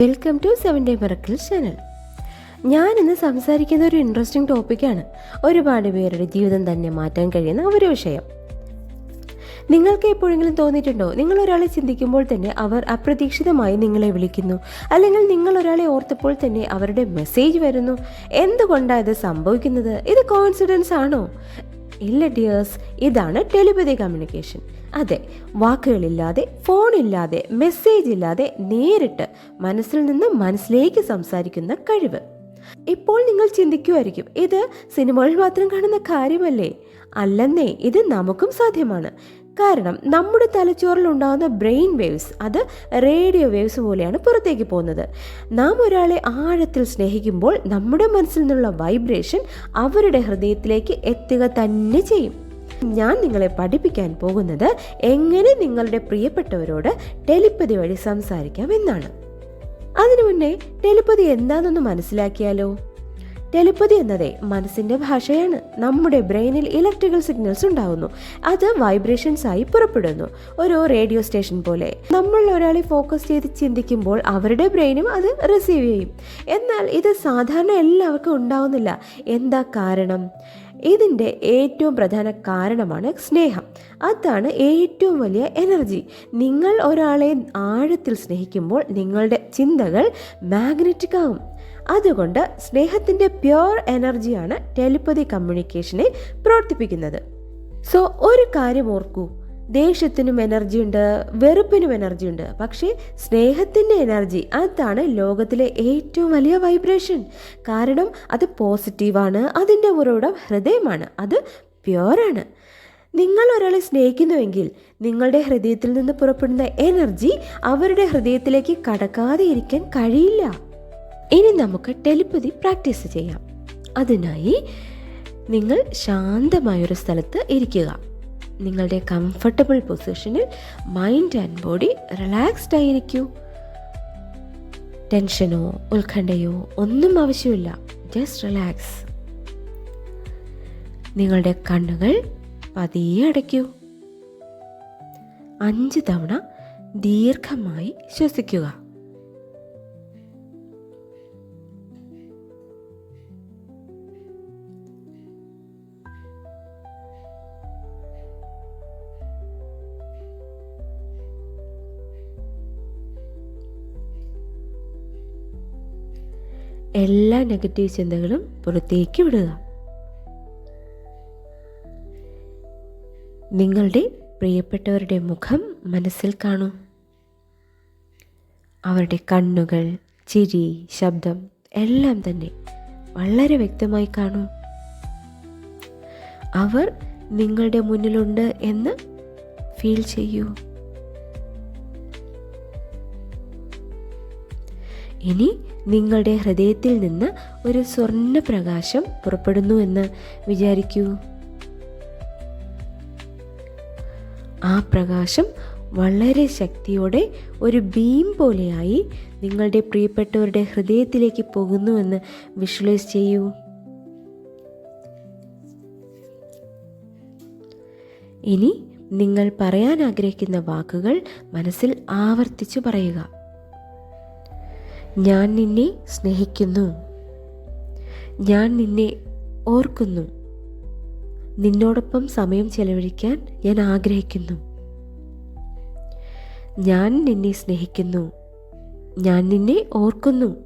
Welcome to seven day miracle channel. ഞാൻ ഇന്ന് സംസാരിക്കുന്ന ഒരു ഇൻട്രസ്റ്റിംഗ് ടോപ്പിക്കാണ് ഒരുപാട് പേരുടെ ജീവിതം തന്നെ മാറ്റാൻ കഴിയുന്ന ഒരു വിഷയം. നിങ്ങൾക്ക് എപ്പോഴെങ്കിലും തോന്നിയിട്ടുണ്ടോ? നിങ്ങൾ ഒരാളെ ചിന്തിക്കുമ്പോൾ തന്നെ അവർ അപ്രതീക്ഷിതമായി നിങ്ങളെ വിളിക്കുന്നു. അല്ലെങ്കിൽ നിങ്ങൾ ഒരാളെ ഓർത്തപ്പോൾ തന്നെ അവരുടെ മെസ്സേജ് വരുന്നു. എന്തുകൊണ്ടാണ് ഇത് സംഭവിക്കുന്നത്? ഇത് കോൺഫിഡൻസ് ആണോ? ഇല്ല ഡിയേഴ്സ് ഇതാണ് ടെലിപതി കമ്മ്യൂണിക്കേഷൻ അതെ വാക്കുകളില്ലാതെ ഫോണില്ലാതെ മെസ്സേജ് ഇല്ലാതെ നേരിട്ട് മനസ്സിൽ നിന്ന് മനസ്സിലേക്ക് സംസാരിക്കുന്ന കഴിവ്. ഇപ്പോൾ നിങ്ങൾ ചിന്തിക്കുമായിരിക്കും ഇത് സിനിമകളിൽ മാത്രം കാണുന്ന കാര്യമല്ലേ? അല്ലെന്നേ ഇത് നമുക്കും സാധ്യമാണ്. കാരണം നമ്മുടെ തലച്ചോറിൽ ഉണ്ടാകുന്ന ബ്രെയിൻ വേവ്സ് അത് റേഡിയോ വേവ്സ് പോലെയാണ് പുറത്തേക്ക് പോകുന്നത്. നാം ഒരാളെ ആഴത്തിൽ സ്നേഹിക്കുമ്പോൾ നമ്മുടെ മനസ്സിൽ നിന്നുള്ള വൈബ്രേഷൻ അവരുടെ ഹൃദയത്തിലേക്ക് എത്തുക തന്നെ ചെയ്യും. ഞാൻ നിങ്ങളെ പഠിപ്പിക്കാൻ പോകുന്നത് എങ്ങനെ നിങ്ങളുടെ പ്രിയപ്പെട്ടവരോട് ടെലിപ്പതി വഴി സംസാരിക്കാം എന്നാണ്. അതിനു മുന്നേ ടെലിപ്പതി എന്താണെന്ന് മനസ്സിലാക്കിയാലോ? ടെലിപ്പതി എന്നതേ മനസ്സിന്റെ ഭാഷയാണ്. നമ്മുടെ ബ്രെയിനിൽ ഇലക്ട്രിക്കൽ സിഗ്നൽസ് ഉണ്ടാകുന്നു അത് വൈബ്രേഷൻസ് ആയി പുറപ്പെടുന്നു. ഒരു റേഡിയോ സ്റ്റേഷൻ പോലെ. നമ്മൾ ഒരാളെ ഫോക്കസ് ചെയ്ത് ചിന്തിക്കുമ്പോൾ അവരുടെ ബ്രെയിനും അത് റിസീവ് ചെയ്യും. എന്നാൽ ഇത് സാധാരണ എല്ലാവർക്കും ഉണ്ടാവുന്നില്ല. എന്താ കാരണം? ഇതിന്റെ ഏറ്റവും പ്രധാന കാരണമാണ് സ്നേഹം. അതാണ് ഏറ്റവും വലിയ എനർജി. നിങ്ങൾ ഒരാളെ ആഴത്തിൽ സ്നേഹിക്കുമ്പോൾ നിങ്ങളുടെ ചിന്തകൾ മാഗ്നറ്റിക് ആകും അതുകൊണ്ട് സ്നേഹത്തിന്റെ പ്യുവർ എനർജിയാണ് ടെലിപ്പതി കമ്മ്യൂണിക്കേഷനെ പ്രവർത്തിപ്പിക്കുന്നത്. സോ ഒരു കാര്യം ഓർക്കൂ. ദേഷ്യത്തിനും എനർജി ഉണ്ട് വെറുപ്പിനും എനർജി ഉണ്ട്. പക്ഷേ സ്നേഹത്തിന്റെ എനർജി അതാണ് ലോകത്തിലെ ഏറ്റവും വലിയ വൈബ്രേഷൻ കാരണം അത് പോസിറ്റീവാണ് അതിന്റെ ഉറവിടം ഹൃദയമാണ് അത് പ്യുവറാണ് നിങ്ങൾ ഒരാളെ സ്നേഹിക്കുന്നുവെങ്കിൽ നിങ്ങളുടെ ഹൃദയത്തിൽ നിന്ന് പുറപ്പെടുന്ന എനർജി അവരുടെ ഹൃദയത്തിലേക്ക് കടക്കാതെ ഇരിക്കാൻ കഴിയില്ല. ഇനി നമുക്ക് ടെലിപ്പതി പ്രാക്ടീസ് ചെയ്യാം. അതിനായി നിങ്ങൾ ശാന്തമായൊരു സ്ഥലത്ത് ഇരിക്കുക. നിങ്ങളുടെ കംഫർട്ടബിൾ പൊസിഷനിൽ മൈൻഡ് ആൻഡ് ബോഡി റിലാക്സ്ഡ് ആയിരിക്കൂ. ടെൻഷനോ ഉത്കണ്ഠയോ ഒന്നും ആവശ്യമില്ല. ജസ്റ്റ് റിലാക്സ് നിങ്ങളുടെ കണ്ണുകൾ പതിയെ അടയ്ക്കൂ. അഞ്ച് തവണ ദീർഘമായി ശ്വസിക്കുക. എല്ലാ നെഗറ്റീവ് ചിന്തകളും പുറത്തേക്ക് വിടുക. നിങ്ങളുടെ പ്രിയപ്പെട്ടവരുടെ മുഖം മനസ്സിൽ കാണൂ. അവരുടെ കണ്ണുകൾ ചിരി ശബ്ദം എല്ലാം തന്നെ വളരെ വ്യക്തമായി കാണൂ. അവർ നിങ്ങളുടെ മുന്നിലുണ്ട് എന്ന് ഫീൽ ചെയ്യൂ. ഇനി നിങ്ങളുടെ ഹൃദയത്തിൽ നിന്ന് ഒരു സ്വർണ പ്രകാശം പുറപ്പെടുന്നു എന്ന് വിചാരിക്കൂ. ആ പ്രകാശം വളരെ ശക്തിയോടെ ഒരു ബീം പോലെയായി നിങ്ങളുടെ പ്രിയപ്പെട്ടവരുടെ ഹൃദയത്തിലേക്ക് പോകുന്നുവെന്ന് വിഷ്വലൈസ് ചെയ്യൂ. ഇനി നിങ്ങൾ പറയാൻ ആഗ്രഹിക്കുന്ന വാക്കുകൾ മനസ്സിൽ ആവർത്തിച്ചു പറയുക. ഞാൻ നിന്നെ സ്നേഹിക്കുന്നു. ഞാൻ നിന്നെ ഓർക്കുന്നു. നിന്നോടൊപ്പം സമയം ചെലവഴിക്കാൻ ഞാൻ ആഗ്രഹിക്കുന്നു. ഞാൻ നിന്നെ സ്നേഹിക്കുന്നു. ഞാൻ നിന്നെ ഓർക്കുന്നു.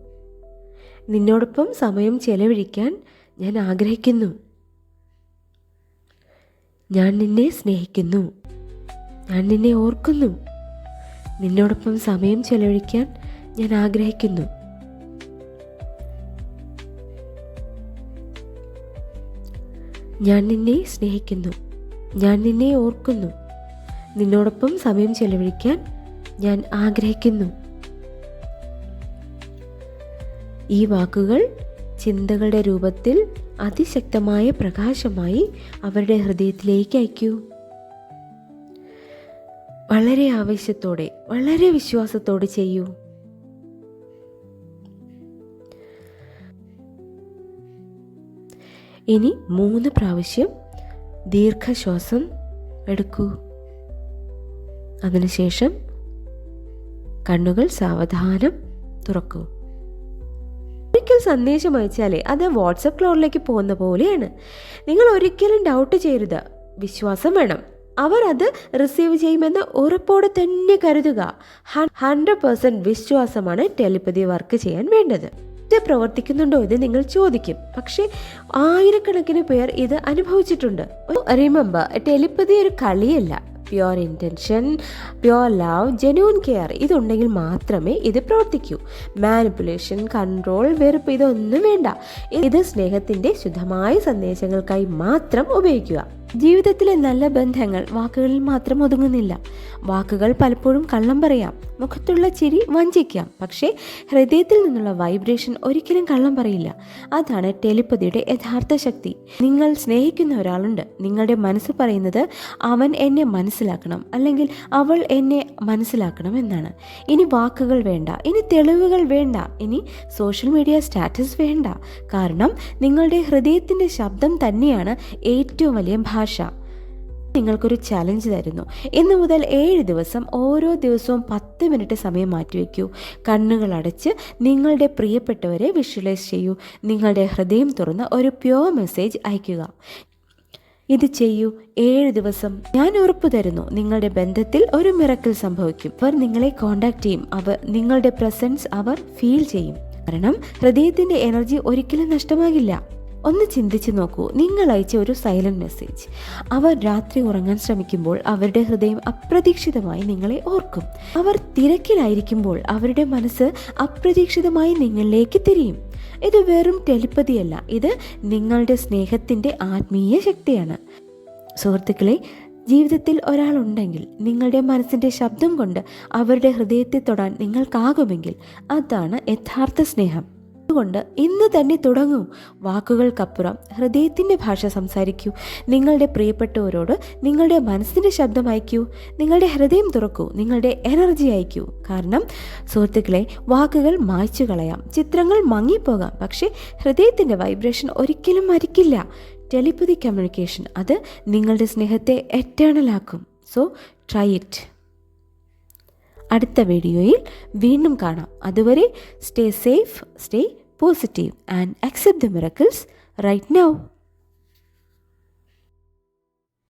നിന്നോടൊപ്പം സമയം ചെലവഴിക്കാൻ ഞാൻ ആഗ്രഹിക്കുന്നു. ഞാൻ നിന്നെ സ്നേഹിക്കുന്നു. ഞാൻ നിന്നെ ഓർക്കുന്നു. നിന്നോടൊപ്പം സമയം ചെലവഴിക്കാൻ ഞാൻ ആഗ്രഹിക്കുന്നു. ഞാൻ നിന്നെ സ്നേഹിക്കുന്നു. ഞാൻ നിന്നെ ഓർക്കുന്നു. നിന്നോടൊപ്പം സമയം ചെലവഴിക്കാൻ ഞാൻ ആഗ്രഹിക്കുന്നു. ഈ വാക്കുകൾ ചിന്തകളുടെ രൂപത്തിൽ അതിശക്തമായ പ്രകാശമായി അവരുടെ ഹൃദയത്തിലേക്ക് അയക്കൂ. വളരെ ആവേശത്തോടെ വളരെ വിശ്വാസത്തോടെ ചെയ്യൂ. ഇനി മൂന്ന് പ്രാവശ്യം ദീർഘശ്വാസം എടുക്കൂ. അതിനുശേഷം കണ്ണുകൾ സാവധാനം തുറക്കൂ. ഒരിക്കൽ സന്ദേശം അയച്ചാലേ അത് വാട്സപ്പ് ക്ലോറിലേക്ക് പോകുന്ന പോലെയാണ്. നിങ്ങൾ ഒരിക്കലും ഡൗട്ട് ചെയ്യരുത്. വിശ്വാസം വേണം. അവർ അത് റിസീവ് ചെയ്യുമെന്ന് ഉറപ്പോടെ തന്നെ കരുതുക. ഹൺഡ്രഡ് പേഴ്സന്റ് വിശ്വാസമാണ് ടെലിപ്പതി വർക്ക് ചെയ്യാൻ വേണ്ടത്. ഇത് പ്രവർത്തിക്കുന്നുണ്ടോ എന്ന് നിങ്ങൾ ചോദിക്കും. പക്ഷേ ആയിരക്കണക്കിന് പേർ ഇത് അനുഭവിച്ചിട്ടുണ്ട്. റിമെമ്പർ ടെലിപ്പതി ഒരു കളിയല്ല. Pure intention pure love genuine care ഇതുണ്ടെങ്കിൽ മാത്രമേ ഇത് പ്രവർത്തിക്കൂ. മാനിപ്പുലേഷൻ കൺട്രോൾ വെറുപ്പ് ഇതൊന്നും വേണ്ട. ഇത് സ്നേഹത്തിന്റെ ശുദ്ധമായ സന്ദേശങ്ങൾക്കായി മാത്രം ഉപയോഗിക്കുക. ജീവിതത്തിലെ നല്ല ബന്ധങ്ങൾ വാക്കുകളിൽ മാത്രം ഒതുങ്ങുന്നില്ല. വാക്കുകൾ പലപ്പോഴും കള്ളം പറയാം മുഖത്തുള്ള ചിരി വഞ്ചിക്കാം. പക്ഷേ ഹൃദയത്തിൽ നിന്നുള്ള വൈബ്രേഷൻ ഒരിക്കലും കള്ളം പറയില്ല. അതാണ് ടെലിപ്പതിയുടെ യഥാർത്ഥ ശക്തി. നിങ്ങൾ സ്നേഹിക്കുന്ന ഒരാളുണ്ട്. നിങ്ങളുടെ മനസ്സ് പറയുന്നത് അവൻ എന്നെ മനസ്സിലാക്കണം അല്ലെങ്കിൽ അവൾ എന്നെ മനസ്സിലാക്കണം എന്നാണ്. ഇനി വാക്കുകൾ വേണ്ട ഇനി തെളിവുകൾ വേണ്ട ഇനി സോഷ്യൽ മീഡിയ സ്റ്റാറ്റസ് വേണ്ട. കാരണം നിങ്ങളുടെ ഹൃദയത്തിന്റെ ശബ്ദം തന്നെയാണ് ഏറ്റവും വലിയ ഭാഷ നിങ്ങൾക്കൊരു ചലഞ്ച് തരുന്നു. ഇന്ന് മുതൽ ഏഴ് ദിവസം ഓരോ ദിവസവും പത്ത് മിനിറ്റ് സമയം മാറ്റിവെക്കൂ കണ്ണുകൾ അടച്ച് നിങ്ങളുടെ പ്രിയപ്പെട്ടവരെ വിഷ്വലൈസ് ചെയ്യൂ. നിങ്ങളുടെ ഹൃദയം തുറന്ന് ഒരു പ്യോർ മെസ്സേജ് അയയ്ക്കുക. ഇത് ചെയ്യൂ. ഏഴ് ദിവസം ഞാൻ ഉറപ്പു തരുന്നു. നിങ്ങളുടെ ബന്ധത്തിൽ ഒരു മിറക്കിൽ സംഭവിക്കും. അവർ നിങ്ങളെ കോണ്ടാക്ട് ചെയ്യും. അവർ നിങ്ങളുടെ പ്രസൻസ് അവർ ഫീൽ ചെയ്യും. കാരണം ഹൃദയത്തിന്റെ എനർജി ഒരിക്കലും നഷ്ടമാകില്ല. ഒന്ന് ചിന്തിച്ചു നോക്കൂ. നിങ്ങൾ അയച്ച ഒരു സൈലന്റ് മെസ്സേജ് അവർ രാത്രി ഉറങ്ങാൻ ശ്രമിക്കുമ്പോൾ അവരുടെ ഹൃദയം അപ്രതീക്ഷിതമായി നിങ്ങളെ ഓർക്കും. അവർ തിരക്കിലായിരിക്കുമ്പോൾ അവരുടെ മനസ്സ് അപ്രതീക്ഷിതമായി നിങ്ങളിലേക്ക് തിരിയും. ഇത് വെറും ടെലിപ്പതിയല്ല. ഇത് നിങ്ങളുടെ സ്നേഹത്തിന്റെ ആത്മീയ ശക്തിയാണ്. സുഹൃത്തുക്കളെ ജീവിതത്തിൽ ഒരാളുണ്ടെങ്കിൽ നിങ്ങളുടെ മനസ്സിന്റെ ശബ്ദം കൊണ്ട് അവരുടെ ഹൃദയത്തെ തൊടാൻ നിങ്ങൾക്കാകുമെങ്കിൽ അതാണ് യഥാർത്ഥ സ്നേഹം. അതുകൊണ്ട് ഇന്ന് തന്നെ തുടങ്ങൂ. വാക്കുകൾക്കപ്പുറം ഹൃദയത്തിന്റെ ഭാഷ സംസാരിക്കൂ. നിങ്ങളുടെ പ്രിയപ്പെട്ടവരോട് നിങ്ങളുടെ മനസ്സിന്റെ ശബ്ദം അയക്കൂ. നിങ്ങളുടെ ഹൃദയം തുറക്കൂ. നിങ്ങളുടെ എനർജി അയക്കൂ. കാരണം സുഹൃത്തുക്കളെ വാക്കുകൾ മായ്ച്ചു കളയാം. ചിത്രങ്ങൾ മങ്ങിപ്പോകാം. പക്ഷേ ഹൃദയത്തിന്റെ വൈബ്രേഷൻ ഒരിക്കലും മരിക്കില്ല. ടെലിപ്പതി കമ്മ്യൂണിക്കേഷൻ അത് നിങ്ങളുടെ സ്നേഹത്തെ എറ്റേണലാക്കും സോ ട്രൈ ഇറ്റ് അടുത്ത വീഡിയോയിൽ വീണ്ടും കാണാം. അതുവരെ stay safe stay positive and accept the miracles right now.